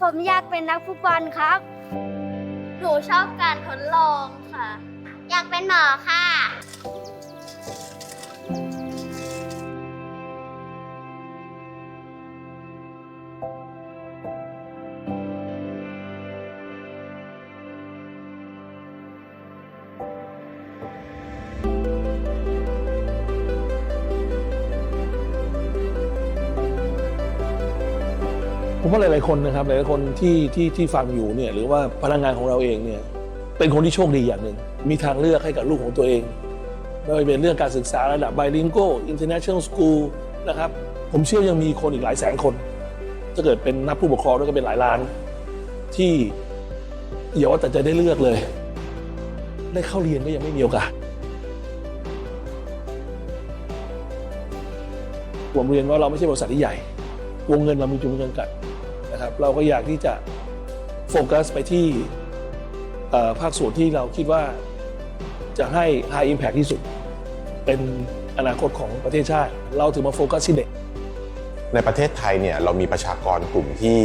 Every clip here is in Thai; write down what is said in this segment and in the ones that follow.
ผมอยากเป็นนักฟุตบอลครับ หนูชอบการทดลองค่ะ อยากเป็นหมอค่ะ ผมว่าหลายๆคนนะครับหลายๆคนที่ที่ที่ฟังอยู่เนี่ยหรือว่าพนักงานของเราเองเนี่ยเป็นคนที่โชคดีอย่างหนึ่งมีทางเลือกให้กับลูกของตัวเองไม่ว่าจะเป็นเรื่องการศึกษาระดับ bilingual international school นะครับผมเชื่อยังมีคนอีกหลายแสนคนถ้าเกิดเป็นนับผู้ปกครองด้วยก็เป็นหลายล้าน ที่อย่าว่าแต่จะได้เลือกเลย ได้เข้าเรียนก็ยังไม่มีโอกาสผมเรียนว่าเราไม่ใช่บริษัทที่ใหญ่ วงเงินเรามีจำนวนจำกัด นะครับเราก็อยากที่จะโฟกัสไปที่ภาคส่วนที่เราคิดว่าจะให้ High Impact ที่สุด เป็นอนาคตของประเทศชาติ เราถึงมาโฟกัสที่เด็ก ในประเทศไทยเนี่ยเรามีประชากรกลุ่มที่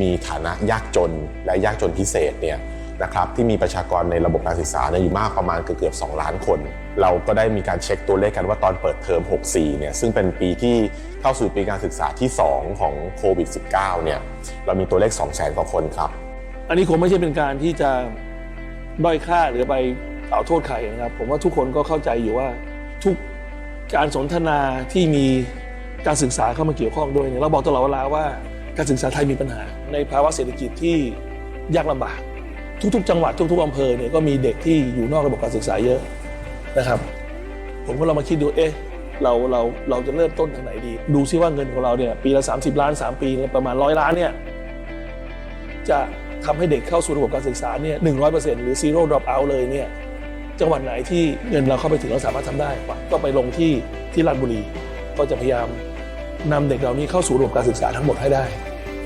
มีฐานะยากจนและยากจนพิเศษเนี่ย นะครับที่มีประชากรในระบบการศึกษาเนี่ยอยู่มากประมาณเกือบๆ2ล้านคน เราก็ได้มีการเช็คตัวเลขกันว่าตอนเปิดเทอม 64 เนี่ยซึ่งเป็นปีที่เข้าสู่ปีการศึกษาที่ 2 ของโควิด -19 เนี่ยเรามีตัวเลข 2 0 0 0 0 0กว่าคนครับ อันนี้คงไม่ใช่เป็นการที่จะด้อยค่าหรือไปกล่าวโทษใครนะครับ ผมว่าทุกคนก็เข้าใจอยู่ว่าทุกการสนทนาที่มีการศึกษาเข้ามาเกี่ยวข้องด้วยเนี่ยเราบอกตลอดเวลาว่าการศึกษาไทยมีปัญหา ในภาวะเศรษฐกิจที่ยากลำบาก ทุก ๆ จังหวัดทุก ๆอำเภอเนี่ยก็มีเด็กที่อยู่นอกระบบการศึกษาเยอะนะครับ ผมก็เรามาคิดดูเอ๊ะเราเราเราจะเริ่มต้นทางไหนดี ดูซิว่าเงินของเราเนี่ยปีละ 30 ล้าน 3 ปีประมาณร้อยล้านเนี่ยจะทำให้เด็กเข้าสู่ระบบการศึกษาเนี่ยหนึ่งร้อยเปอร์เซ็นต์หรือ zero drop out เลยเนี่ยจังหวัดไหนที่เงินเราเข้าไปถึงเราสามารถทำได้ ก็ไปลงที่ที่ราชบุรีก็จะพยายามนำเด็กเหล่านี้เข้าสู่ระบบการศึกษาทั้งหมดให้ได้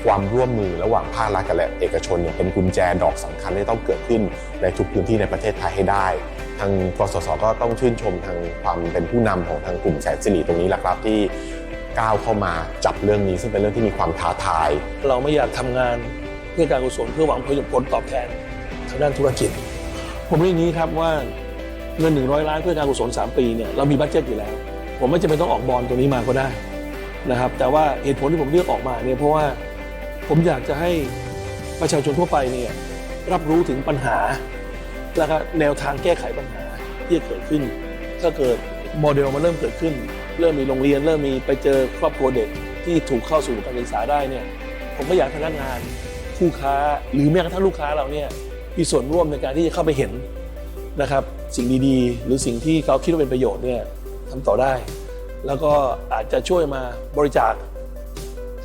ความร่วมมือระหว่างภาครัฐกับและเอกชนเนี่ยเป็นกุญแจดอกสำคัญที่ต้องเกิดขึ้นในทุกพื้นที่ในประเทศไทยให้ได้ ทางกสศก็ต้องชื่นชมทางความเป็นผู้นำของทางกลุ่มแสนสิริตรงนี้แหละครับที่ก้าวเข้ามาจับเรื่องนี้ซึ่งเป็นเรื่องที่มีความท้าทาย เราไม่อยากทำงานเพื่อการกุศลเพื่อหวังผลตอบแทนทางด้านธุรกิจ ผมเรียนองนี้ครับว่าเงิน100ล้านเพื่อการกุศล3ปีเนี่ยเรามีบัตเจ็ตอยู่แล้ว ผมไม่จำเป็นต้องออกบอลตรงนี้มาก็ได้นะครับแต่ว่าเหตุผลที่ผมเลือกออกมาเนี่ยเพราะว่า ผมอยากจะให้ประชาชนทั่วไปเนี่ยรับรู้ถึงปัญหา แล้วก็แนวทางแก้ไขปัญหาที่จะเกิดขึ้น ถ้าเกิดโมเดลมันเริ่มเกิดขึ้น เริ่มมีโรงเรียน เริ่มมีไปเจอครอบครัวเด็กที่ถูกเข้าสู่การศึกษาได้เนี่ยผมก็อยากพนักงานผู้ค้าหรือแม้กระทั่งลูกค้าเราเนี่ยมีส่วนร่วมในการที่จะเข้าไปเห็นนะครับ สิ่งดีๆ หรือสิ่งที่เขาคิดว่าเป็นประโยชน์เนี่ยทำต่อได้ แล้วก็อาจจะช่วยมาบริจาค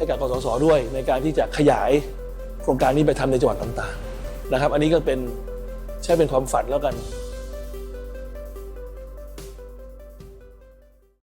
ให้กับกสศด้วย ในการที่จะขยายโครงการนี้ไปทำในจังหวัดต่างๆนะครับ อันนี้ก็เป็นใช่เป็นความฝันแล้วกัน